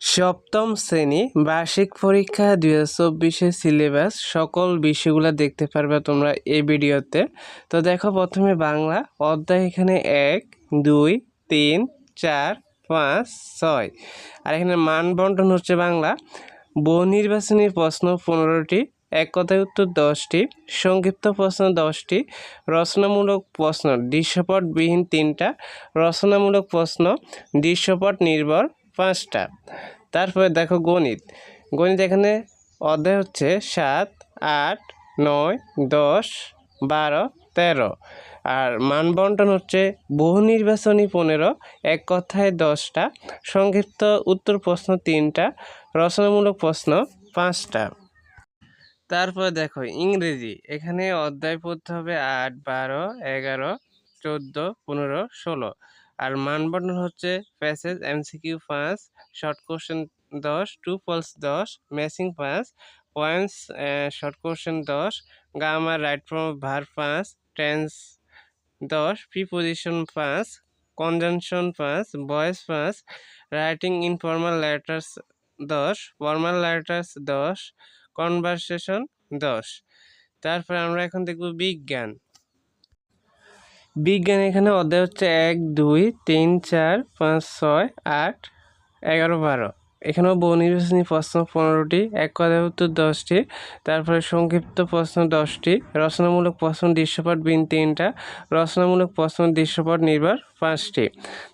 সপ্তম শ্রেণি বার্ষিক পরীক্ষা দুই হাজার চব্বিশের সিলেবাস সকল বিষয়গুলো দেখতে পারবে তোমরা এই ভিডিওতে। তো দেখো প্রথমে বাংলা, অধ্যায় এখানে এক, দুই, তিন, চার, পাঁচ, ছয়। আর এখানে মান বন্টন হচ্ছে বাংলা। বহু নির্বাচনী প্রশ্ন পনেরোটি, এক কথায় উত্তর দশটি, সংক্ষিপ্ত প্রশ্ন দশটি, রচনামূলক প্রশ্ন, দৃশ্যপটবিহীন তিনটা, রচনামূলক প্রশ্ন, দৃশ্যপট নির্ভর পাঁচটা তারপরে দেখো গণিত। গণিত এখানে অধ্যায় হচ্ছে সাত, আট, নয়, দশ, বারো, তেরো। আর মান বন্টন হচ্ছে বহু নির্বাচনী পনেরো, এক কথায় দশটা, সংক্ষিপ্ত উত্তর প্রশ্ন তিনটা, রচনামূলক প্রশ্ন পাঁচটা। তারপর দেখো ইংরেজি, এখানে অধ্যায় পড়তে হবে আট, বারো, এগারো, চোদ্দ, পনেরো, ষোলো। আর মানবন্ধন হচ্ছে প্যাসেজ এমসিকিউ পাঁচ শর্ট কোশ্চেন দশ টু ফলস দশ ম্যাচিং পাঁচ পয়েন্টস শর্ট কোশ্চেন দশ গামার রাইট ফ্রম ভার পাঁচ টেন্স দশ প্রিপোজিশন পাঁচ কনজাংশন পাঁচ ভয়েস পাঁচ রাইটিং ইনফর্মাল লেটার্স দশ ফর্মাল লেটার্স দশ কনভারসেশন দশ। তারপরে আমরা এখন দেখব বিজ্ঞান। বিজ্ঞান এখানে অধ্যায় হচ্ছে এক, দুই, তিন, চার, পাঁচ, ছয়, আট, এগারো, বারো। এখানেও বহু নির্বাচনী প্রশ্ন পনেরোটি, এক কথায় উত্তর দশটি, তারপরে সংক্ষিপ্ত প্রশ্ন দশটি, রচনামূলক প্রশ্ন দৃশ্যপট বিন তিনটা, রচনামূলক প্রশ্ন দৃশ্যপট নির্ভর পাঁচটি।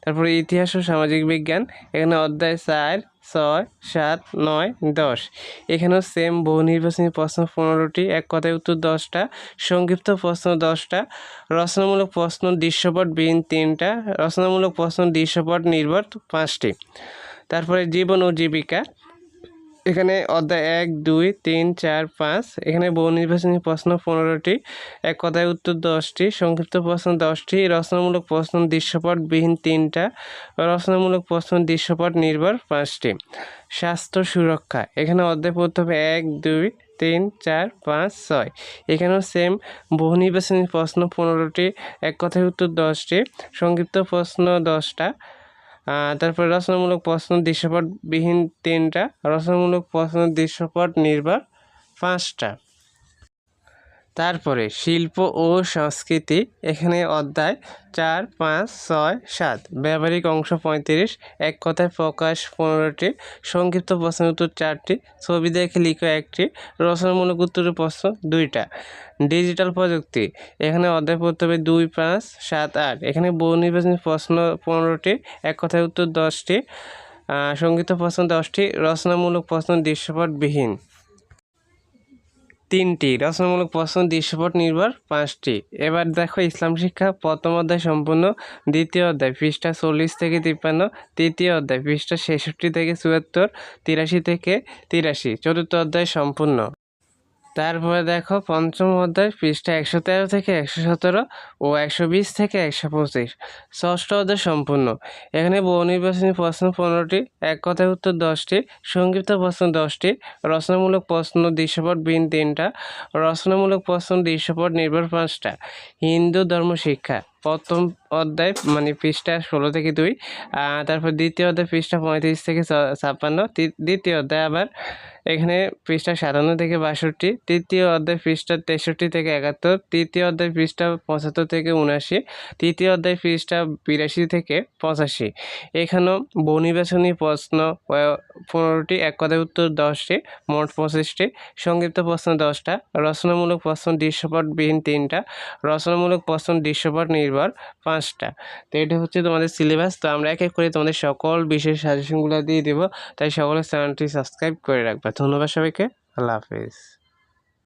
তারপরে ইতিহাস ও সামাজিক বিজ্ঞান, এখানে অধ্যায় চার ছয়, সাত, নয়, দশ। এখানেও সেম বহু নির্বাচনী প্রশ্ন পনেরোটি, এক কথায় উত্তর দশটা, সংক্ষিপ্ত প্রশ্ন দশটা, রচনামূলক প্রশ্ন দৃশ্যপট বিহীন তিনটা, রচনামূলক প্রশ্ন দৃশ্যপট নির্ভর পাঁচটি। তারপরে জীবন ও জীবিকা এখানে অধ্যায় এক, দুই, তিন, চার, পাঁচ। এখানে বহু নির্বাচনী প্রশ্ন পনেরোটি, এক কথায় উত্তর দশটি, সংক্ষিপ্ত প্রশ্ন দশটি, রচনামূলক প্রশ্ন দৃশ্যপট বিহীন তিনটা, রচনামূলক প্রশ্ন দৃশ্যপট নির্ভর পাঁচটি। স্বাস্থ্য সুরক্ষা, এখানে অধ্যায় হবে এক, দুই, তিন, চার, পাঁচ, ছয়। এখানেও সেম বহু নির্বাচনী প্রশ্ন পনেরোটি, এক কথায় উত্তর দশটি, সংক্ষিপ্ত প্রশ্ন দশটা। তারপরে রচনামূলক প্রশ্ন দৃশ্যপটবিহীন তিনটা রচনামূলক প্রশ্ন দৃশ্যপট নির্ভর পাঁচটা। তারপরে শিল্প ও সংস্কৃতি এখানে অধ্যায় চার, পাঁচ, ছয়, সাত। ব্যবহারিক অংশ পঁয়ত্রিশ। এক কথায় প্রকাশ পনেরোটি। সংক্ষিপ্ত প্রশ্ন উত্তর চারটি। ছবি দেখে লিখো একটি। রচনামূলক উত্তরের প্রশ্ন দুইটা। ডিজিটাল প্রযুক্তি। এখানে অধ্যায় পড়তে হবে দুই, পাঁচ, সাত, আট। এখানে বহু নির্বাচনী প্রশ্ন পনেরোটি। এক কথায় উত্তর দশটি। সংক্ষিপ্ত প্রশ্ন দশটি। রচনামূলক প্রশ্ন দৃশ্যপটবিহীন। তিনটি রচনামূলক প্রশ্ন দৃশ্যপট নির্ভর পাঁচটি। এবার দেখো ইসলাম শিক্ষা প্রথম অধ্যায় সম্পূর্ণ, দ্বিতীয় অধ্যায় পৃষ্ঠা চল্লিশ থেকে তিপ্পান্ন, তৃতীয় অধ্যায় পৃষ্ঠা ছেষট্টি থেকে চুয়াত্তর, তিরাশি থেকে তিরাশি, চতুর্থ অধ্যায় সম্পূর্ণ। তারপরে দেখো পঞ্চম অধ্যায় পৃষ্ঠা একশো তেরো থেকে একশো সতেরো ও একশো বিশ থেকে একশো পঁচিশ। ষষ্ঠ অধ্যায় সম্পূর্ণ। এখানে বহু নির্বাচনী প্রশ্ন পনেরোটি, এক কথায় উত্তর দশটি, সংক্ষিপ্ত প্রশ্ন দশটি, রচনামূলক প্রশ্ন দৃশ্যপট বিন তিনটা, রচনামূলক প্রশ্ন দৃশ্যপট নির্ভর পাঁচটা। হিন্দু ধর্ম শিক্ষা, প্রথম অধ্যায় মানে পৃষ্ঠা ষোলো থেকে দুই তারপর দ্বিতীয় অধ্যায় পৃষ্ঠা পঁয়ত্রিশ থেকে ছাপ্পান্ন দ্বিতীয় অধ্যায় আবার এখানে পৃষ্ঠা সাতান্ন থেকে বাষট্টি, তৃতীয় অধ্যায় পৃষ্ঠা তেষট্টি থেকে একাত্তর, তৃতীয় অধ্যায় পৃষ্ঠা পঁচাত্তর থেকে উনাশি তৃতীয় অধ্যায় পৃষ্ঠা বিরাশি থেকে পঁচাশি। এখানেও বনির্বাচনী প্রশ্ন পনেরোটি, এক কথায় উত্তর দশটি, মোট পঁচিশটি, সংক্ষিপ্ত প্রশ্ন দশটা, রচনামূলক প্রশ্ন দৃশ্যপটবিহীন তিনটা, রচনামূলক প্রশ্ন দৃশ্যপট নির্ভর পাঁচটা তো এটা হচ্ছে তোমাদের সিলেবাস তো আমরা এক এক করে তোমাদের সকল বিশেষ সাজেশনগুলো দিয়ে দেবো। তাই সকলের চ্যানেলটি সাবস্ক্রাইব করে রাখবা। ধন্যবাদ সবাইকে। আল্লাহ হাফিজ।